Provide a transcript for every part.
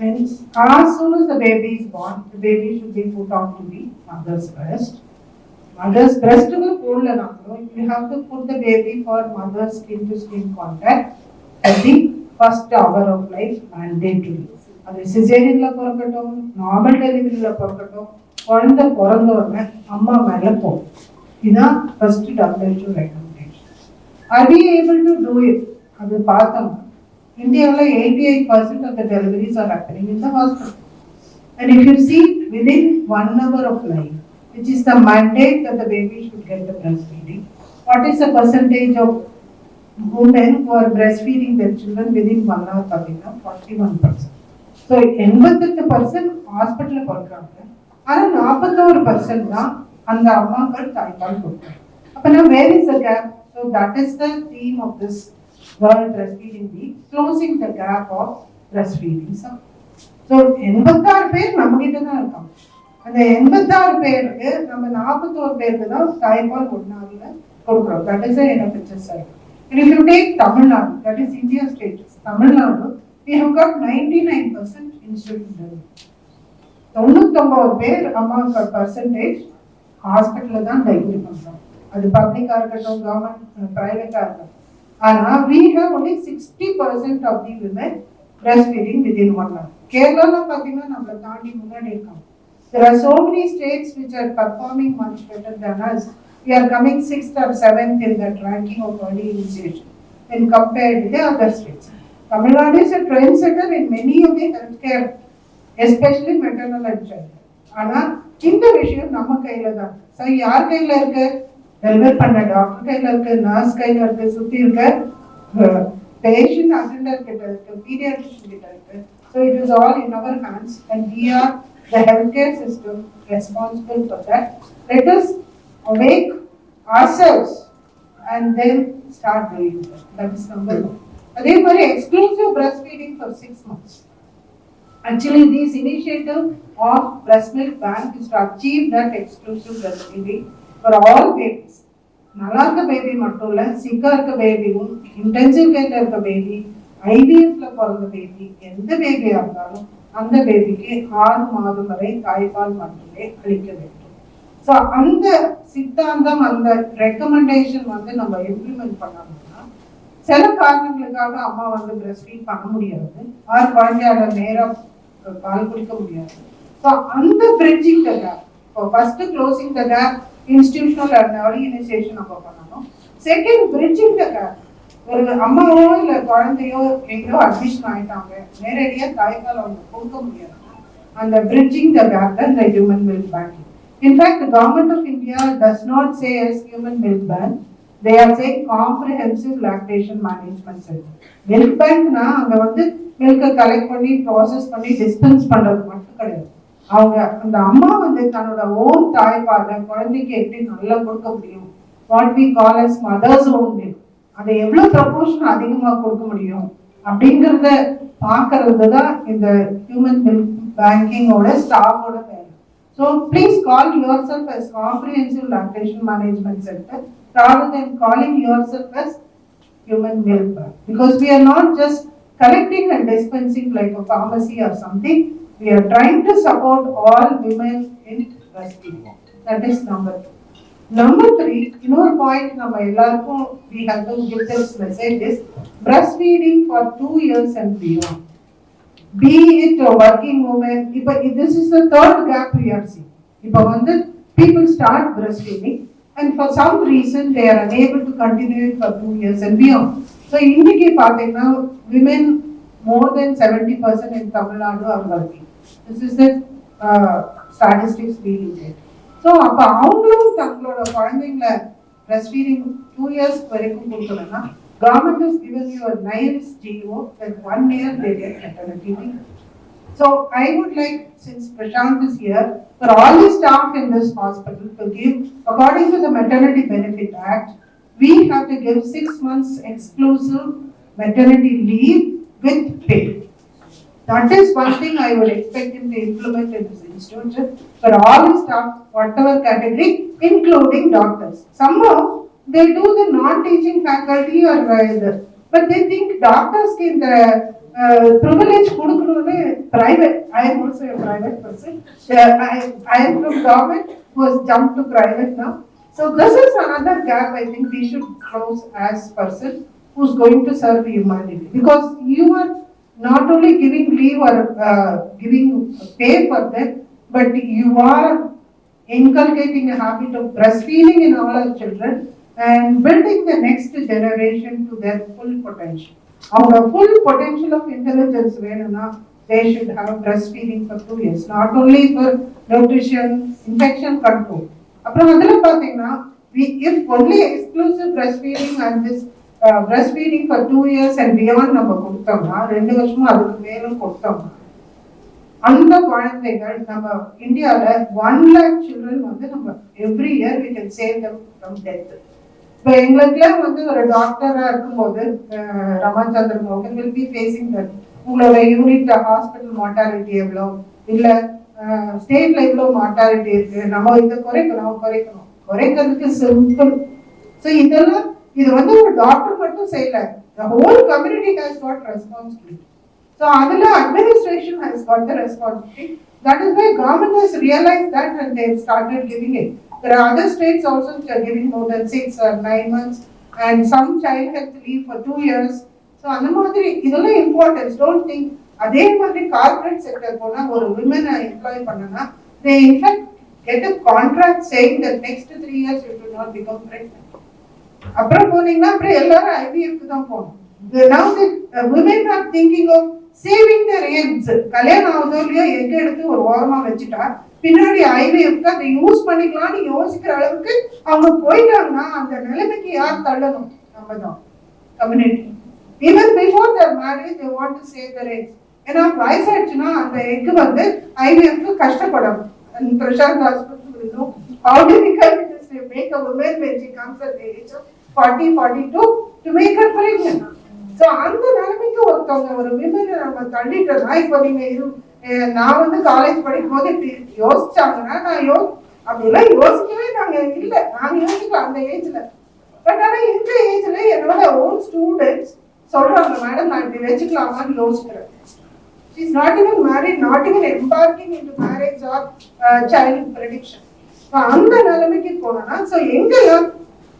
When, as soon as the baby is born, the baby should be put on to the mother's breast. Mother's breast will hold an You have to put the baby for mother's skin to skin contact at the first hour of life mandatory. அது சிசேரியன்ல பிறக்கட்டும் normal டெலிவரியில பிறக்கட்டும் குழந்தை பிறந்த உடனே அம்மா மேல போகும் இதுதான் first WHO recommendation are we able to do it அது பார்த்தோம்னா இந்தியாவில் eighty eight percent of the deliveries are happening in the hospital and if you see within one hour of life which is the mandate that the baby should get the breastfeeding what is the percentage of women who are breastfeeding their children within one hour பார்த்தீங்கன்னா forty one percent so எண்பத்தெட்டு percent ஹாஸ்பிட்டலில் பிறக்கிறாங்க ஆனால் நாற்பத்தோரு percent தான் அந்த அம்மாக்கள் தாய்ப்பால் கொடுக்குறாங்க. அப்போனா where is the gap so that is the theme of this world breastfeeding week closing the gap of breastfeeding. So so எண்பத்தாறு பேர் நம்ம கிட்ட தான் இருக்காங்க. அந்த எண்பத்தாறு பேருக்கு நம்ம நாற்பத்தோரு பேருக்கு தான் தாய்ப்பால் ஒரு கொடுக்குறோம். தட் இஸ் என்ன picture sir And if you take Tamil Nadu, that is India state, Tamil Nadu, we have got ninety-nine delivery. தொண்ணூத்தொம்பது பேர் அம்மாக்கள் பர்சன்டேஜ் ஹாஸ்பிட்டலில் தான் டெலிவரி பண்ணுறோம் அது பப்ளிக்காக இருக்கட்டும் கவர்மெண்ட் ப்ரைவேட்டாக இருக்கட்டும். ஆனால் we have only sixty percent of the women breastfeeding within one month கேரளாவில் பார்த்தீங்கன்னா நம்மளை தாண்டி முன்னாடி இருக்காங்க there are so many states which are performing much better than as we are coming sixth or seventh in that ranking of early initiation when compared with the other states. Tamil Nadu is a trendsetter in many of the healthcare, especially maternal and child. ஆனால் இந்த விஷயம் நம்ம கையில தான் sir யார் கையில இருக்கு deliver பண்ண டாக்டர் கையில இருக்கு நர்ஸ் கையில இருக்கு சுத்தி இருக்க பேஷண்ட் அட்டெண்டர் கிட்ட இருக்கு பீடியாட்ரிஷியன் கிட்ட இருக்கு so it is all in our hands and we are the health care system responsible for that let us awake ourselves and then start doing that. That is number one. அதே மாதிரி exclusive breastfeeding for six months. Actually, this initiative of breast milk bank is to achieve that exclusive breastfeeding for all babies நல்லா இருக்க baby மட்டும் இல்ல சிக்காக இருக்க பேபியும் intensive கேரில் இருக்க baby ஐவிஎஃப்ல பிறந்த baby எந்த பேபியாக இருந்தாலும் அந்த பேபிக்கு ஆறு மாதம் வரை தாய்ப்பால் மட்டுமே அளிக்க வேண்டும். ஸோ அந்த சித்தாந்தம் அந்த ரெக்கமெண்டேஷன் வந்து நம்ம இம்ப்ளிமெண்ட் பண்ணோம்னா சில காரணங்களுக்காக அம்மா வந்து பிரஸ்ட் ஃபீட் பண்ண முடியாது. ஆர் குழந்தையால நேராக பால் குடிக்க முடியாது. ஸோ அந்த பிரிட்ஜிங் த கேப் இப்போ first closing the gap institutional and early initiation நம்ம பண்ணணும். செகண்ட் பிரிட்ஜிங் த கேப் ஒரு அம்மாவோ இல்லை குழந்தையோ எங்கேயோ அட்மிஷன் ஆயிட்டாங்க நேரடியாக தாய்க்கால் அவங்க கொடுக்க முடியாது. அந்த பிரிட்ஜிங் த கேப் தான் இந்த human milk banking in fact government of India does not say as human as bank they are say comprehensive lactation management center milk பேங்க்னா அங்கே வந்து மில்கை கலெக்ட் பண்ணி ப்ராசஸ் பண்ணி டிஸ்பென்ஸ் பண்ணுறது மட்டும் கிடையாது. அவங்க அந்த அம்மா வந்து தன்னோட ஓன் தாய்ப்பாலை குழந்தைக்கு எப்படி நல்லா கொடுக்க முடியும் what we call as mother's own milk அதை எவ்வளோ ப்ரப்போர்ஷன் அதிகமாக கொடுக்க முடியும் அப்படிங்கிறத பார்க்கறது தான் இந்த ஹியூமன் மில்க் பேங்கிங்கோட ஸ்டாஃபோட வேலை so please call yourself as comprehensive lactation management centre rather than calling yourself as human milk because we are not just collecting and dispensing like a pharmacy or something We are trying to support all women in breastfeeding. That is number two. Number three, இன்னொரு point நம்ம எல்லாருக்கும் we have to give this message is breastfeeding for two years and beyond. be it a working woman, இப்ப this is the third gap we are seeing. இப்ப வந்து people start breastfeeding and for some reason they are unable to continue it for two years and beyond. So இன்னைக்கு பார்த்தீங்கன்னா women more than seventy percent in Tamil Nadu are working. This is the uh, statistics we get. So அப்ப அவங்களும் தங்களோட குழந்தைங்கள breastfeeding two years வரைக்கும் கொடுக்கணும்னா government has given you a nice GO that one year they get maternity leave. So I would like, since Prashant is here, for all the staff in this hospital to give, according to the Maternity Benefit Act, we have to give six months exclusive maternity leave with pay. That is one thing I would expect him to implement in this institution for all the staff, whatever category, including doctors. Somehow, they do the non-teaching faculty or uh, the, but they think doctors இந்த privilege கொடுக்கணும்னு private, I am also a private person. Yeah, I, I am from government who has jumped to private now. So this is another gap I think we should close as person who's going to serve humanity. Because you are not only giving leave or uh, giving pay for them, but you are inculcating a habit of breastfeeding in all our children and building the next generation to their full potential. அவங்க full potential of intelligence வேணும்னா they should have breastfeeding for two years, not only for nutrition, infection control. அப்புறம் அதுல பாத்தீங்கன்னா we if only exclusive breastfeeding and this breastfeeding for two years and beyond நம்ம கொடுத்தோம்னா ரெண்டு வருஷமும் அதுக்கு மேலும் கொடுத்தோம்னா அந்த குழந்தைகள் நம்ம இந்தியாவில் ஒன் லேக் சில்ட்ரன் வந்து நம்ம every year we can save them from death இப்போ எங்களுக்குலாம் வந்து ஒரு டாக்டராக இருக்கும்போது ரமாச்சந்திரன் ரமாச்சந்திர மோகன் வில் பி ஃபேஸிங் தட் உங்களோட யூனிட் ஹாஸ்பிட்டல் மார்டாலிட்டி எவ்வளோ? இல்லை ஸ்டேட்ல இவ்வளோ மார்டாலிட்டி இருக்கு? நம்ம இதை குறைக்கணும் குறைக்கணும். குறைக்கிறதுக்கு சிம்பிள் ஸோ இதெல்லாம் இது வந்து ஒரு டாக்டர் மட்டும் செய்யல the whole community has got responsibility so அதில் administration has got the responsibility that is why government has realise that and they started giving it there are other states also giving more than six or nine months and some child health leave for two years so அந்த மாதிரி இதெல்லாம் importance don't think அதே மாதிரி corporate sector போனால் ஒரு விமனை employ பண்ணனா they in fact get a contract saying next three years it not become pregnant அப்புறம் போனீங்கன்னா அப்புறம் எல்லாரும் ஐவிஎஃப்க்கு தான் போகணும். Now now the uh, women are thinking of saving கல்யாணம் ஆகுதோ இல்லையோ எக் எடுத்து ஒரு ஓரமா வச்சுட்டா பின்னாடி ஐவிஎஃப்க்கு அதை யூஸ் பண்ணிக்கலாம்னு யோசிக்கிற அளவுக்கு அவங்க போயிட்டாங்கன்னா அந்த நிலைமைக்கு யார் தள்ளணும்? நம்ம தான் community even before their marriage they want to save their eggs ஏன்னா வயசாயிடுச்சுன்னா அந்த எக் வந்து ஐவிஎஃப்க்கு கஷ்டப்படும். பிரசாந்த் ஹாஸ்பிட்டல் இருக்கும் difficult to make a woman when she comes at the age of 40, 42 to make her pregnant. So அந்த நிலைமைக்கு ஒருத்தவங்க ஒரு விமனை நம்ம தள்ளிட்டோம்னா இப்போ நீங்கள் இரு நான் வந்து காலேஜ் படிக்கும் போது இப்படி யோசிச்சாங்கன்னா நான் யோ அப்படிலாம் யோசிக்கவே நாங்க இல்ல. நான் யோசிக்கல அந்த ஏஜ்ல பட் ஆனா இந்த ஏஜ்ல என்னோட ஓன் ஸ்டூடெண்ட்ஸ் சொல்றாங்க மேடம் நான் இப்படி வச்சுக்கலாமான்னு யோசிக்கிறேன். Is not even married, not even embarking into marriage or child prediction அந்த நிலைமைக்கு போனோம்னா ஸோ எங்கெல்லாம்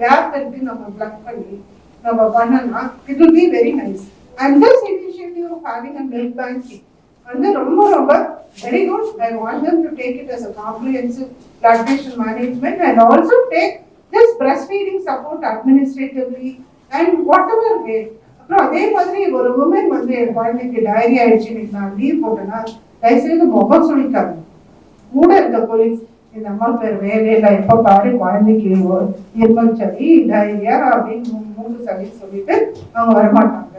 கேப் இருக்கு நம்ம பிளக் பண்ணி நம்ம பண்ணனா it will be very nice and this initiative of having a milk banking வந்து ரொம்ப ரொம்ப very good I want them to take it as a comprehensive lactation management and also take this breast feeding support administratively and whatever way அப்புறம் அதே மாதிரி ஒரு woman வந்து என் குழந்தைக்கு diary ஆயிடுச்சு இன்னைக்கு நான் லீவ் போட்டேன்னா தயவுசெய்து முகம் சொல்லிக்காங்க கூட இருக்க போலீஸ் இந்த அம்மா பேர் வேலையில எப்ப பாரு குழந்தைக்கு ஒரு இருமல் சளி டயரியா அப்படின்னு மூ- மூணு சளி சொல்லிட்டு அவங்க வரமாட்டாங்க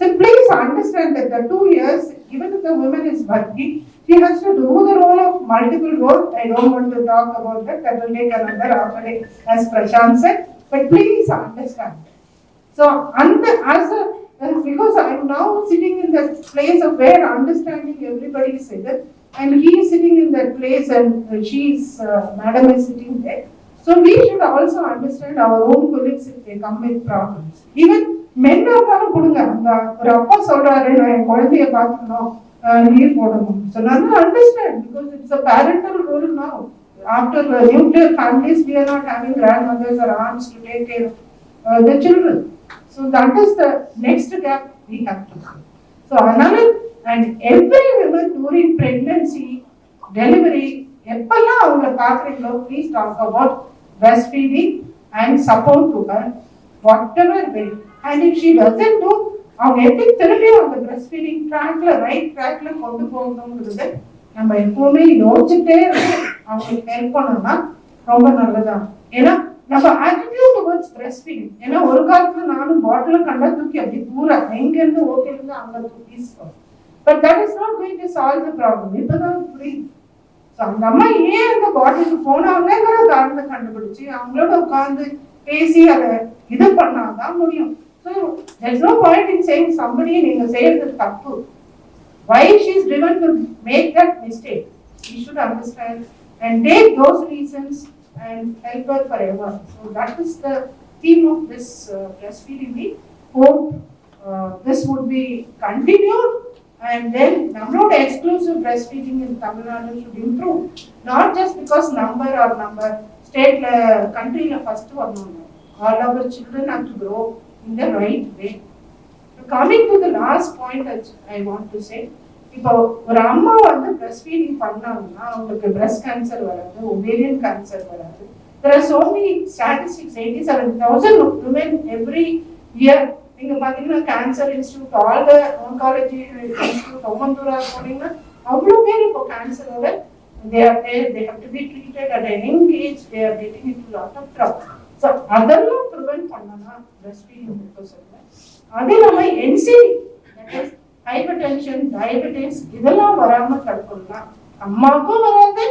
So please understand that the two years, even if the woman is working, she has to do the role of multiple roles. I don't want to talk about that, that will take another half a day, as Prashant said, but please understand. So, and as a, and because I am now sitting in that place of where understanding everybody is it, and he is sitting in that place and she is, uh, madam is sitting there. So we should also understand our own colleagues if they come with problems. Even men இருந்தாலும் கொடுங்க அந்த ஒரு அப்பா சொல்றாரு நான் என் குழந்தைய பார்த்துக்கணும் leave போடணும் ஸோ நான் understand because it's a parental role now after the nuclear families we are not having grandmothers or aunts to take care of uh, the children. So that is the next gap we have to fill. So another, and every delivery எப்பெல்லாம் அவங்கள பார்க்குறீங்களோ please talk about breast feeding and support to her, whatever way. And if she doesn't do, அவங்க எப்படி திரும்பி அந்த breast feeding ட்ராக்ல right ட்ராக்ல கொண்டு போகணுங்கிறது நம்ம எப்பவுமே யோசிச்சுட்டே இருக்கோம் அவங்களுக்கு ஹெல்ப் பண்ணோம்னா ரொம்ப நல்லதான் ஏன்னா நம்ம ஆட்டிடியூட் டுவர்ட்ஸ் பிரஸ்ட் ஃபீடிங் ஏன்னா ஒரு காலத்துல நானும் பாட்டில் கண்டா தூக்கி அப்படி பூரா எங்கேருந்து ஓகே இருந்து அங்க தூக்கி but that is not going to solve the problem இப்பதான் புரியுது. அந்த அம்மா ஏன் அந்த பாட்டிலுக்கு போனாங்கிற காரணத்தை கண்டுபிடிச்சு அவங்களோட உட்கார்ந்து பேசி அதை இது பண்ணாதான் முடியும் so there's no point in saying somebody நீங்க செய்யறது தப்பு why she is driven to make that mistake you should understand and take those reasons and help her forever so that is the theme of this breast feeding me hope this would be continued and then நம்மளோட exclusive breastfeeding in Tamil Nadu should improve. Not just because number or number, stateல, countryல first வரணும். All our children have to grow in the right way. Coming to the last point that I want to say, இப்போ ஒரு அம்மா வந்து breast feeding பண்ணாங்கன்னா அவங்களுக்கு breast cancer வராது ஒபேரியன் கேன்சர் வராது there are so many statistics 87000 women every year நீங்க பாத்தீங்கன்னா cancer institute all the oncology institute ஒவ்வொன்றா போனீங்கன்னா அவ்வளோ பேர் இப்போ கேன்சரோட they are they they have to be treated at a age they are getting it lot of trouble so அதெல்லாம் prevent பண்ணனா breast feeding கொடுக்க சொல்லுவேன் அது இல்லாம என்சிடி ஹைப்பர் டென்ஷன் டயபெட்டிஸ் இதெல்லாம் வராம தடுக்கணும்னா அம்மாவுக்கும் வராது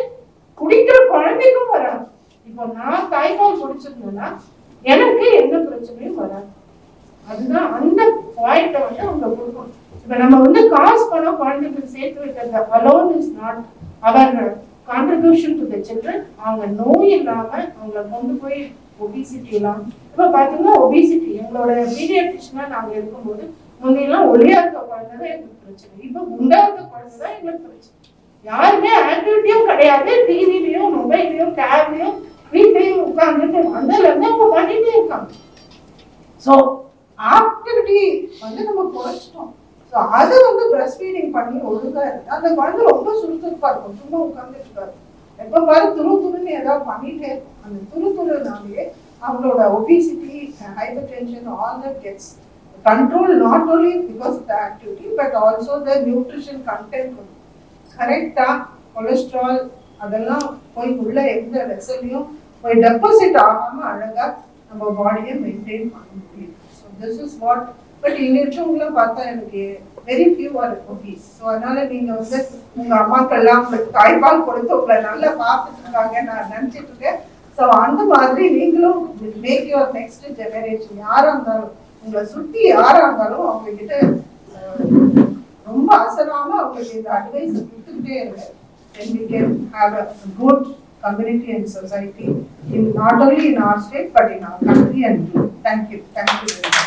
குடிக்கிற குழந்தைக்கும் வராது. இப்போ நான் தாய்ப்பால் குடிச்சிருந்தேன்னா எனக்கு எந்த பிரச்சனையும் வராது. அதுதான் அந்த பாயிண்ட்டை வந்து அவங்க கொடுக்கணும். இப்போ நம்ம வந்து காசு பணம் குழந்தைகளுக்கு சேர்த்து வைக்கிறது alone is not our contribution to the children அவங்க நோய் இல்லாம அவங்கள கொண்டு போய் ஒபிசிட்டிலாம் எல்லாம் பார்த்தீங்கன்னா ஒபிசிட்டி எங்களோட பீடியாட்ரிஷனாக நாங்க இருக்கும்போது முந்தையெல்லாம் ஒளியா இருக்க குழந்தை தான் எங்களுக்கு பிரச்சனை. இப்போ குண்டா இருக்க குழந்தை தான் எங்களுக்கு பிரச்சனை. யாருமே ஆக்டிவிட்டியும் கிடையாது டிவிலையும் மொபைல்லையும் டேப்லையும் வீட்லயும் உட்கார்ந்துட்டு அந்த இருந்து அவங்க பண்ணிட்டே இருக்காங்க. ஸோ ஆக்டிவிட்டி வந்து நம்ம குறைச்சிட்டோம். ஸோ அது வந்து பிரஸ்ட் ஃபீடிங் பண்ணி ஒழுங்காக இருக்கு. அந்த குழந்தை ரொம்ப சுறுசுறுப்பாக இருக்கும். சும்மா உட்காந்துட்டு இருக்காரு எப்போ பாரு துரு துருன்னு ஏதாவது பண்ணிட்டே இருக்கும். அந்த துரு துருனாலே அவங்களோட obesity hypertension all the gets control not only because the activity but also the nutrition content கரெக்டாக கொலஸ்ட்ரால் அதெல்லாம் போய் உள்ள எந்த வெசல்லையும் போய் டெபாசிட் ஆகாமல் அழகாக நம்ம பாடியை மெயின்டைன் பண்ண முடியும். திஸ் இஸ் வாட் பட் இங்க இருக்கவங்கள பார்த்தா எனக்கு வெரி ஃபியூ ஆர் குட்டீஸ் ஸோ அதனால நீங்க வந்து உங்க அம்மாக்கெல்லாம் உங்களுக்கு தாய்ப்பால் கொடுத்து உங்களை நல்லா பார்த்துட்டு இருக்காங்க நான் நினைச்சிட்டு இருக்கேன் ஸோ அந்த மாதிரி நீங்களும் மேக் யுவர் நெக்ஸ்ட் ஜெனரேஷன் யாரா இருந்தாலும் உங்களை சுத்தி யாரா இருந்தாலும் அவங்க கிட்ட ரொம்ப அசராம அவங்களுக்கு இந்த அட்வைஸ் கொடுத்துக்கிட்டே இருங்க. Then we can have a good community and society. In not only in our state but in our country and thank you. Thank you very much.